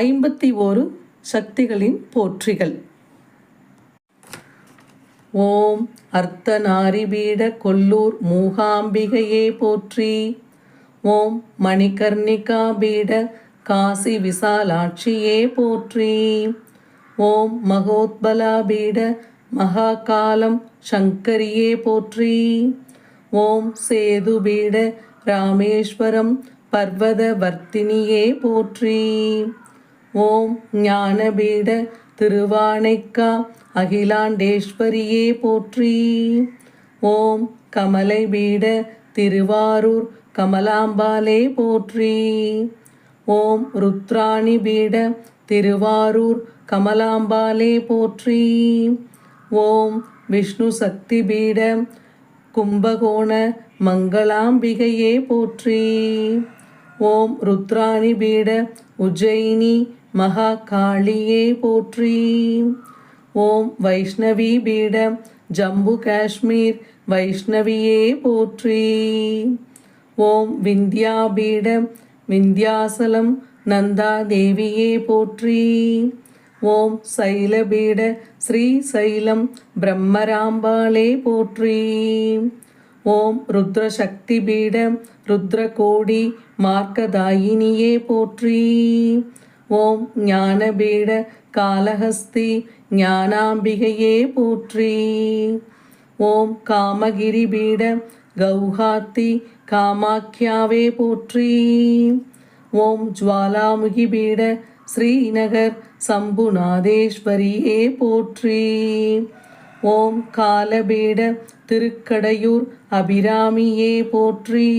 ஐம்பத்தி ஓரு சக்திகளின் போற்றிகள். ஓம் அர்த்தநாரிபீட கொல்லூர் மூகாம்பிகையே போற்றி. ஓம் மணிகர்ணிகா பீட காசி விசாலாட்சியே போற்றி. ஓம் மகோத்பலாபீட மகாகாலம் சங்கரியே போற்றி. ஓம் சேதுபீட ராமேஸ்வரம் பர்வத வர்த்தினியே போற்றி. ஓம் ஞானபீட திருவானைக்கா அகிலாண்டேஸ்வரியே போற்றி. ஓம் கமலை பீட திருவாரூர் கமலாம்பாலே போற்றி. ஓம் ருத்ராணி பீட திருவாரூர் கமலாம்பாலே போற்றி. ஓம் விஷ்ணு சக்தி பீட கும்பகோண மங்களாம்பிகையே போற்றி. ஓம் ருத்ராணி பீட உஜ்ஜயினி மகா காளியே போற்றி. ஓம் வைஷ்ணவி பீடம் ஜம்பு காஷ்மீர் வைஷ்ணவியே போற்றி. ஓம் விந்தியா பீடம் விந்தியாசலம் நந்தா தேவியே போற்றி. ஓம் சைலபீட ஸ்ரீ சைலம் பிரம்மராம்பாளே போற்றி. ஓம் ருத்ரசக்தி பீடம் ருத்ரகோடி மார்க்கதாயினியே போற்றி. ஓம் ஞானபீட காலஹஸ்தி ஞானாம்பிகையே போற்றி. ஓம் காமகிரி பீட கௌஹாத்தி காமாக்கியாவே போற்றி. ஓம் ஜுவாலாமுகி பீட ஸ்ரீநகர் சம்புநாதேஸ்வரியே போற்றி. ஓம் காலபீட திருக்கடையூர் அபிராமியே போற்றி.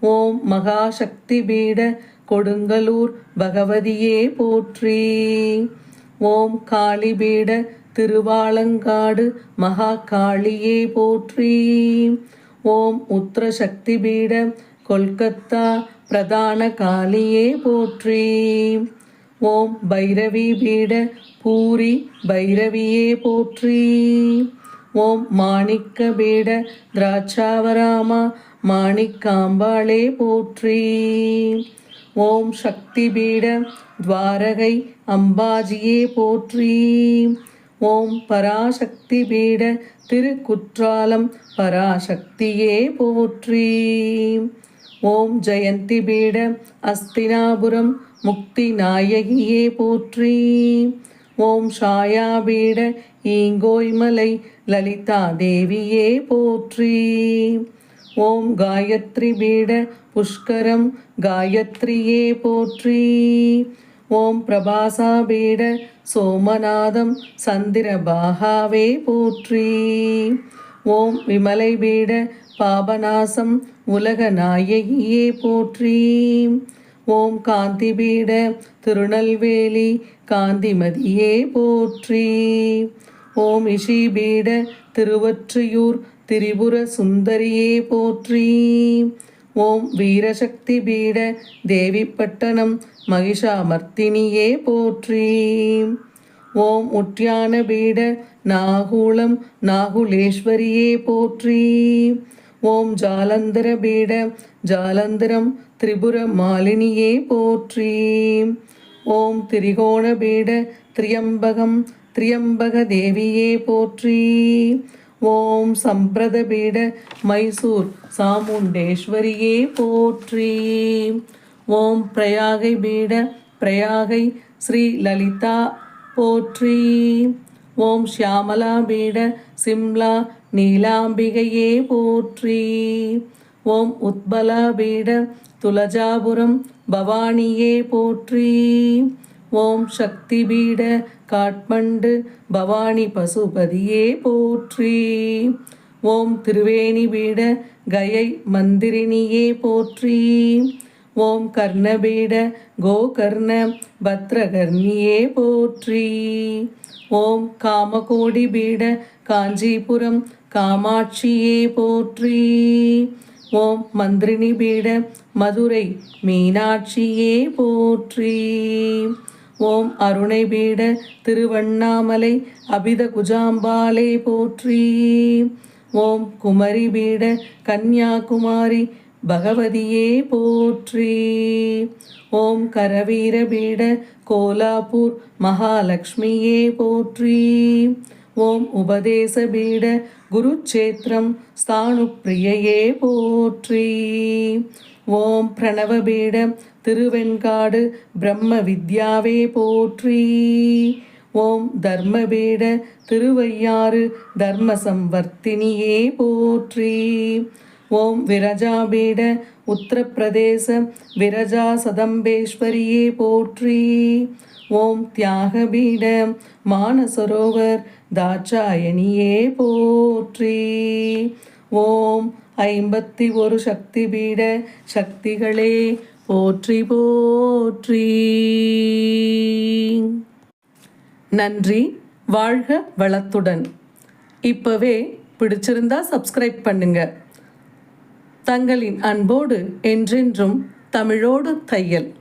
ஓம் மகாசக்தி பீட கொடுங்கலூர் பகவதியே போற்றி. ஓம் காளிபீட திருவாலங்காடு மகாகாளியே போற்றி. ஓம் உத்திர சக்தி பீட கொல்கத்தா பிரதான காளியே போற்றி. ஓம் பைரவி பீட பூரி பைரவியே போற்றி. ஓம் மாணிக்க பீட திராட்சாவராமா மாணிக்காம்பாளே போற்றி. ஓம் சக்தி பீட துவாரகை அம்பாஜியே போற்றி. ஓம் பராசக்தி பீட திருக்குற்றாலம் பராசக்தியே போற்றி. ஓம் ஜெயந்தி பீட அஸ்தினாபுரம் முக்தி நாயகியே போற்றி. ஓம் ஷாயாபீட ஈங்கோய்மலை லலிதா தேவியே போற்றி. ஓம் காயத்ரி பீட புஷ்கரம் காயத்ரியே போற்றி. ஓம் பிரபாசா பீட சோமநாதம் சந்திரபாகாவே போற்றி. ஓம் விமலை பீட பாபநாசம் உலக நாயகியே போற்றி. ஓம் காந்தி பீட திருநெல்வேலி காந்திமதியே போற்றி. ஓம் இஷிபீட திருவொற்றியூர் திரிபுர சுந்தரியே போற்றி. ஓம் வீரசக்தி பீட தேவிப்பட்டணம் மகிஷாமர்த்தினியே போற்றி. ஓம் உட்யான பீட நாகூலம் நாகுலேஸ்வரியே போற்றி. ஓம் ஜாலந்தர பீட ஜாலந்தரம் திரிபுர மாலினியே போற்றி. ஓம் திரிகோண பீட திரியம்பகம் திரியம்பக தேவியே போற்றி. ஓம் சம்பிரத பீட மைசூர் சாமுண்டேஸ்வரியே போற்றி. ஓம் பிரயாகை பீட பிரயாகை ஸ்ரீ லலிதா போற்றி. ஓம் ஷியாமலா பீட சிம்லா நீலாம்பிகையே போற்றி. ஓம் உத்பலா பீட துலஜாபுரம் பவானியே போற்றி. ஓம் சக்தி பீட காட்மண்டு பவானி பசுபதியே போற்றி. ஓம் திருவேணி பீட கயை மந்திரினியே போற்றி. ஓம் கர்ணபீட கோகர்ண பத்ரகர்ணியே போற்றி. ஓம் காமகோடி பீட காஞ்சிபுரம் காமாட்சியே போற்றி. ஓம் மந்திரினி பீட மதுரை மீனாட்சியே போற்றி. ஓம் அருணை பீட திருவண்ணாமலை அபித குஜாம்பாலே போற்றி. ஓம் குமரி பீட கன்னியாகுமாரி பகவதியே போற்றி. ஓம் கரவீர பீட கோலாப்பூர் மகாலட்சுமியே போற்றி. ஓம் உபதேச பீட குருச்சேத்திரம் ஸ்தானுப்பிரியையே போற்றி. ஓம் பிரணவபீடம் திருவெண்காடு பிரம்ம வித்யாவே போற்றி. ஓம் தர்மபீட திருவையாறு தர்ம சம்வர்த்தினியே போற்றி. ஓம் விரஜாபீட உத்தரப்பிரதேச விரஜா சதம்பேஸ்வரியே போற்றி. ஓம் தியாகபீட மானசரோவர் தாட்சாயணியே போற்றி. ஓம் ஐம்பத்தி ஒரு சக்தி பீட சக்திகளே போற்றி போற்றி. நன்றி வாழ்க வளத்துடன். இப்பவே பிடிச்சிருந்தா சப்ஸ்கிரைப் பண்ணுங்க. தங்களின் அன்போடு என்றென்றும் தமிழோடு தையல்.